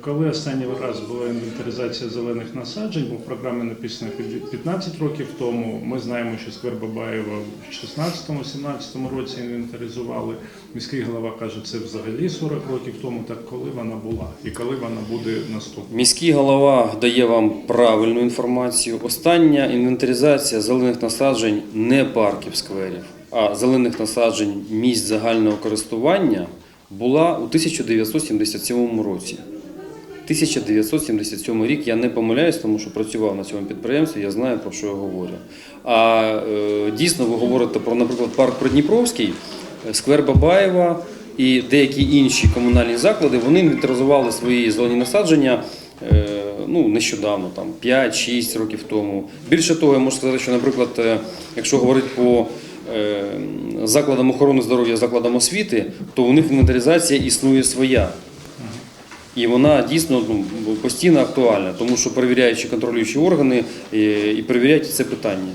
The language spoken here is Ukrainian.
Коли останній раз була інвентаризація зелених насаджень, бо в програмі написано під- 15 років тому. Ми знаємо, що сквер Бабаєва в 16-17 році інвентаризували. Міський голова каже, це взагалі 40 років тому. Так коли вона була і коли вона буде наступна? Міський голова дає вам правильну інформацію. Остання інвентаризація зелених насаджень не парків скверів, а зелених насаджень місць загального користування була у 1977 році. 1977 рік я не помиляюсь, тому що працював на цьому підприємстві, я знаю про що я говорю. А е, дійсно ви говорите про, наприклад, парк Придніпровський, е, сквер Бабаєва і деякі інші комунальні заклади, вони інвентаризували свої зелені насадження е, ну, нещодавно, там 5-6 років тому. Більше того, я можу сказати, що, наприклад, е, якщо говорити по е, закладам охорони здоров'я, закладам освіти, то у них інвентаризація існує своя. І вона дійсно ну, постійно актуальна, тому що перевіряючі контролюючі органи е, і перевіряють це питання.